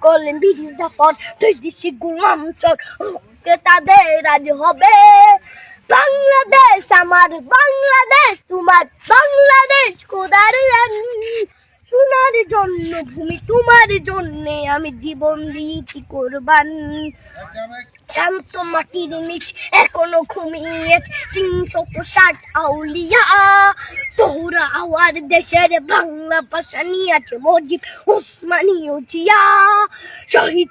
সকল বিরোধা পর দুই দিশি গুমাঞ্চল রুখতে তাদের রাজি হবে। বাংলাদেশ আমার, বাংলাদেশ তোমার, বাংলাদেশ খোদার সোনার জন্য, ভূমি তোমার জন্য আমি জীবন দিয়েছি কোরবান। শান্ত মাটির নিচ এখনও ঘুমিয়ে তিনশত ষাট আউলিয়া। তোরা আওয়ার দেশের বাংলা ভাষা নিয়ে আছে মজিব উসমানীয় জিয়া শহীদ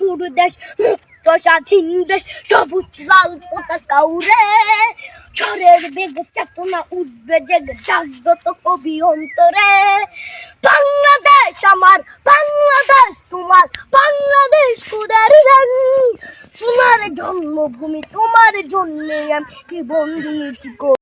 তোর দেশ, মুক্ত স্বাধীন দেশ, সবুজ লাল পতাকা উড়ে। ঝড়ের বেগ চেতনা উঠবে জেগে জাগ্রত কবি অন্তরে। বাংলাদেশ আমার, বাংলাদেশ তোমার, বাংলাদেশ খুদার রং সোনার জন্মভূমি, তোমার জন্যে আমি জীবন দিয়েছি